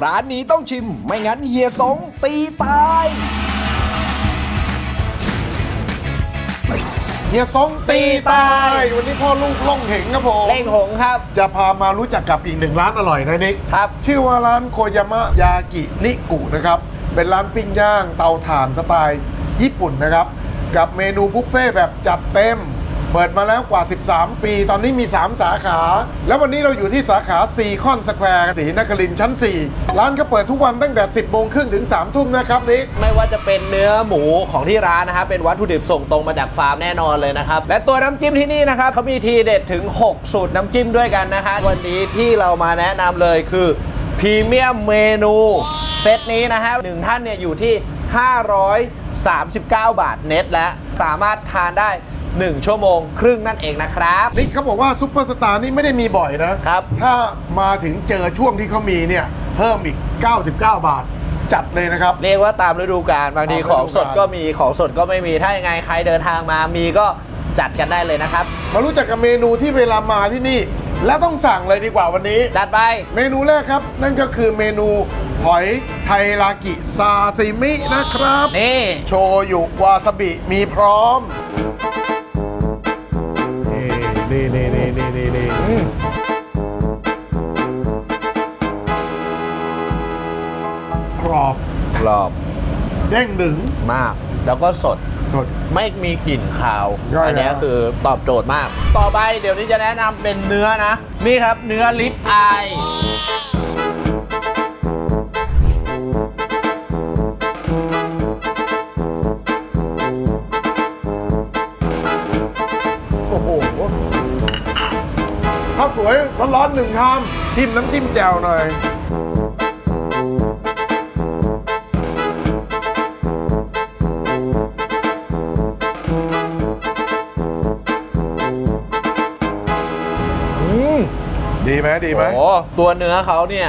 ร้านนี้ต้องชิมไม่งั้นเฮียสงตีตาย เฮียซงตีตาย วันนี้พ่อลูกล่องเหงครับผมเล่งหงครับ จะพามารู้จักกับอีกหนึ่งร้านอร่อยนะนิกครับ ชื่อว่าร้านโคยามะยากินิกุนะครับ เป็นร้านปิ้งย่างเตาถ่านสไตล์ญี่ปุ่นนะครับ กับเมนูบุฟเฟ่ต์แบบจัดเต็ม เปิดมาแล้วกว่า 13 ปี ตอนนี้มี 3 สาขา แล้ววันนี้เราอยู่ที่สาขาซีคอนสแควร์สีนครินทร์ชั้น 4 ร้านก็เปิดทุกวันตั้งแต่ 10โมงครึ่งถึง 3 ทุ่มนะครับนิกไม่ว่าจะเป็นเนื้อหมูของที่ร้านนะครับเป็นวัตถุดิบส่งตรงมาจากฟาร์มแน่นอนเลยนะครับ และตัวน้ำจิ้มที่นี่นะครับเขามีทีเด็ดถึง 6 สูตรน้ำจิ้มด้วยกันนะคะวันนี้ที่เรามาแนะนำเลยคือพรีเมียมเมนูเซตนี้นะฮะหนึ่งท่านเนี่ยอยู่ที่ 539 บาทเน็ตและสามารถทานได้ 1 ชั่วโมงครึ่งนั่นเองนะครับ นี่เขาบอกว่าซุปเปอร์สตาร์นี่ไม่ได้มีบ่อยนะครับ ถ้ามาถึงเจอช่วงที่เขามีเนี่ย เพิ่มอีก 99 บาท จัดเลยนะครับ เรียกว่าตามฤดูกาลบางทีตามฤดูของสดกาลก็มีของสดก็ไม่มีถ้ายังไงใครเดินทางมามีก็จัดกันได้เลยนะครับมารู้จักกับเมนูที่เวลามาที่นี่ แล้วต้องสั่งเลยดีกว่าวันนี้ จัดไป เมนูแรกครับ นั่นก็คือเมนูหอยไทรากิซาซิมินะครับ นี่ โชยุวาซาบิมีพร้อม นี่นี่นี่นี่นี่นี่กรอบกรอบเด้งดึงมาก แล้วก็สดสด ไม่มีกลิ่นคาว ย่อยอัเนี้ยแล้ว คือตอบโจทย์มาก ต่อไปเดี๋ยวนี้จะแนะนำเป็นเนื้อนะ นี่ครับเนื้อลิปอาย ข้าวสวยร้อนๆหนึ่งชามจิ้มน้ำจิ้มแจ่วหน่อยอืมดีไหมดีไหม โอ้ตัวเนื้อเขาเนี่ย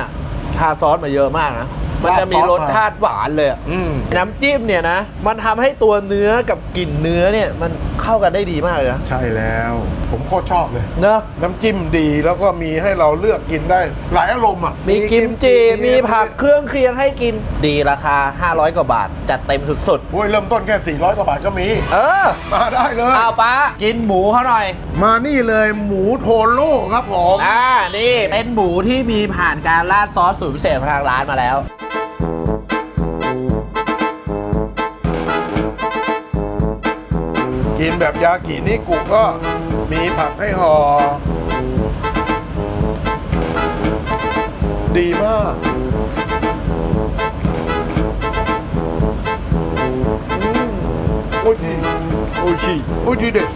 ทาซอสมาเยอะมากนะ มันจะมีราดซอสรสมาชาติหวานเลยอะอืม น้ำจิ้มเนี่ยนะ มันทำให้ตัวเนื้อกับกลิ่นเนื้อเนี่ย มัน เข้ากันได้ดีมากเลยนะ ใช่แล้ว ผมโคตรชอบเลย เนอะน้ำจิ้มดีแล้วก็มีให้เราเลือกกินได้หลายอารมณ์อะมีกิมจิ มีผักเครื่องเคียงให้กินดีราคา 500 กว่าบาท จัดเต็มสุดโอ้ยเริ่มต้นแค่ 400 กว่าบาทก็มี ๆ เออมาได้เลย เอาป้ากินหมูเขาหน่อย มานี่เลยหมูโทโร่ครับผม อ่า นี่ เป็นหมูที่มีผ่านการราดซอสสูตรพิเศษของทางร้านมาแล้ว กินแบบยากินี่กุก็มีผักให้ห่อดีมากอืมโอชิโอชิโอชิเด็ด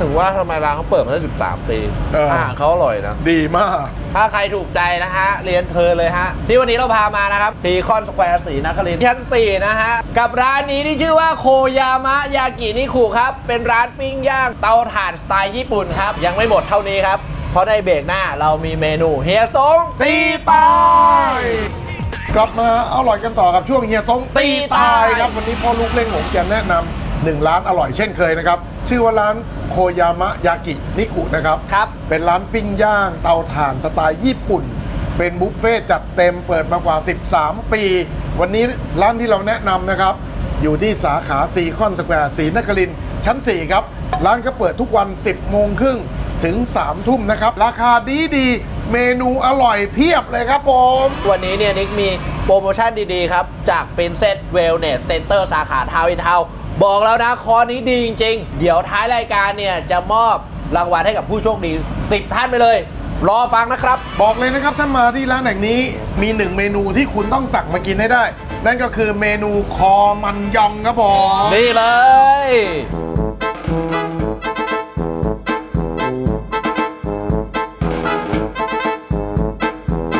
ถึงว่าทำไมร้านเขาเปิดมาได้13ปีอาหารเขาอร่อยนะ ดีมาก ถ้าใครถูกใจนะฮะ เรียนเธอเลยฮะ ที่วันนี้เราพามานะครับซีคอนสแควร์สีนครินทร์ชั้น 4 นะฮะ กับร้านนี้ที่ชื่อว่าโคยามะยากินิคุครับ เป็นร้านปิ้งย่างเตาถ่านสไตล์ญี่ปุ่นครับ ยังไม่หมดเท่านี้ครับ เพราะในเบรกหน้าเรามีเมนูเฮียซงตีตาย กลับมาอร่อยกันต่อกับช่วงเฮียซงตีตายครับ วันนี้พ่อลูกเล่งผมจะแนะนำ หนึ่งร้านอร่อยเช่นเคยนะครับ ชื่อว่าร้านโคยามะยากินิกุนะครับ ครับ เป็นร้านปิ้งย่างเตาถ่านสไตล์ญี่ปุ่น เป็นบุฟเฟ่ต์จัดเต็มเปิดมากว่า 13 ปี วันนี้ร้านที่เราแนะนำนะครับ อยู่ที่สาขาซีคอนสแควร์ศรีนครินทร์ชั้น 4 ครับ ร้านก็เปิดทุกวัน 10 โมงครึ่งถึง 3 ทุ่มนะครับ ราคาดีดีๆเมนูอร่อยเพียบเลยครับผม วันนี้เนี่ยนิกมีโปรโมชั่นดีๆครับ จาก Princess Wellness Center สาขาทาวน์อินทาวน์ บอกแล้วนะคอร์สนี้ดีจริง ๆ เดี๋ยวท้ายรายการเนี่ยจะมอบรางวัลให้กับผู้โชคดี 10 ท่านไปเลย รอฟังนะครับ บอกเลยนะครับถ้ามาที่ร้านแห่งนี้มีหนึ่งเมนูที่คุณต้องสั่งมากินให้ได้ นั่นก็คือเมนูคอมันยองครับผมนี่เลย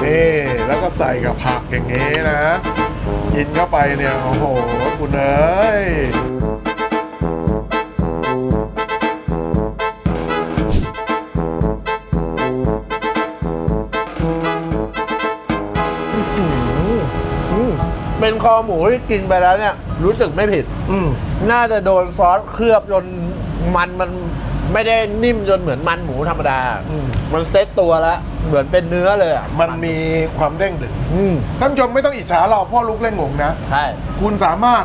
นี่แล้วก็ใส่กับผักอย่างนี้นะ กินเข้าไปเนี่ย โอ้โห คุณเอ้ยเป็นคอหมูที่กินไปแล้วเนี่ย รู้สึกไม่ผิด อืมน่าจะโดนซอสเคลือบจนมันมัน ไม่ได้นิ่มจนเหมือนมันหมูธรรมดามันเซ็ตตัวแล้วเหมือนเป็นเนื้อเลยอะมันมีความเด้งดึงอืมท่านผู้ชมไม่ต้องอิจฉาเราพ่อลูกเล่นงงนะ ใช่คุณสามารถ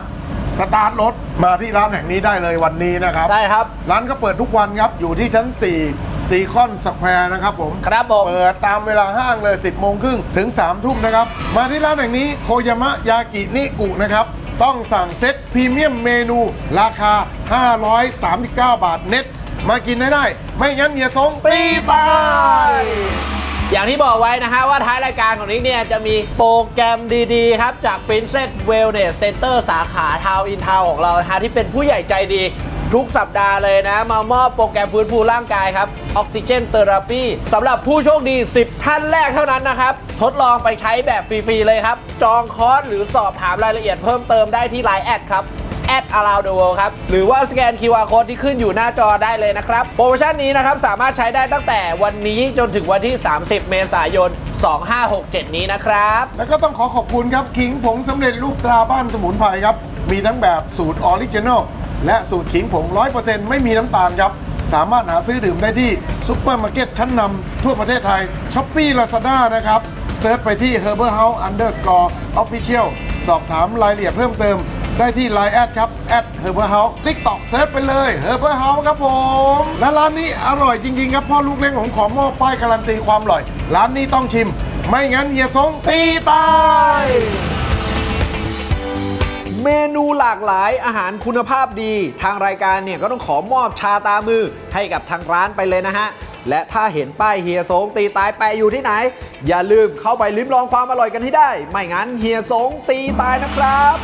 สตาร์ทรถมาที่ร้านแห่งนี้ได้เลยวันนี้นะครับ ใช่ครับ ร้านก็เปิดทุกวันครับ อยู่ที่ชั้น 4 ซีคอนสแควร์นะครับผม ครับผม เปิดตามเวลาห้างเลย 10 โมงครึ่งถึง 3 ทุ่มนะครับ มาที่ร้านแห่งนี้โคยามะยากินิกุนะครับ ต้องสั่งเซ็ตพรีเมียมเมนู ราคา 539 บาทเน็ต มากินให้ได้ ไม่งั้นเมียทรงตีตายอย่างที่บอกไว้นะฮะว่าท้ายรายการของนี้เนี่ยจะมีโปรแกรมดีๆ ครับ จาก Princess Wellness Center สาขาทาวอินทาวของเรานะฮะที่เป็นผู้ใหญ่ใจดีทุกสัปดาห์เลยนะ มามอบโปรแกรมฟื้นฟูร่างกายครับออกซิเจนเทอราปีสำหรับผู้โชคดี 10 ท่านแรกเท่านั้นนะครับ ทดลองไปใช้แบบฟรี ๆ เลยครับ จองคอร์สหรือสอบถามรายละเอียดเพิ่มเติมได้ที่ Line แอดครับ แอด around the world ครับ หรือว่าสแกน QR code ที่ขึ้นอยู่หน้าจอได้เลยนะครับ โปรโมชั่นนี้นะครับ สามารถใช้ได้ตั้งแต่วันนี้จนถึงวันที่ 30 เมษายน 2567 นี้นะครับ แล้วก็ต้องขอขอบคุณครับขิงผงสำเร็จรูปตราบ้านสมุนไพรครับ มีทั้งแบบสูตรออริจินอลและสูตรขิงผง 100%ไม่มีน้ำตาลครับ สามารถหาซื้อดื่มได้ที่ซุปเปอร์มาร์เก็ตชั้นนำทั่วประเทศไทยช้อปปี้ลาซาด้านะครับเซิร์ชไปที่ Herbal House Underscore Official สอบถามรายละเอียดเพิ่มเติม ได้ที่ Line แอดครับแอด Herbal House TikTok เซิร์ชไปเลย Herbal House ครับผม และร้านนี้อร่อยจริงๆครับพ่อลูกเล่นของขอมอบป้ายการันตีความอร่อย ร้านนี้ต้องชิม ไม่งั้นเฮียสงตีตาย เมนูหลากหลายอาหารคุณภาพดี ทางรายการเนี่ยก็ต้องขอมอบชาตามือให้กับทางร้านไปเลยนะฮะ และถ้าเห็นป้ายเฮียสงตีตายแปะอยู่ที่ไหน อย่าลืมเข้าไปลิ้มลองความอร่อยกันให้ได้ ไม่งั้นเฮียสงตีตายนะครับ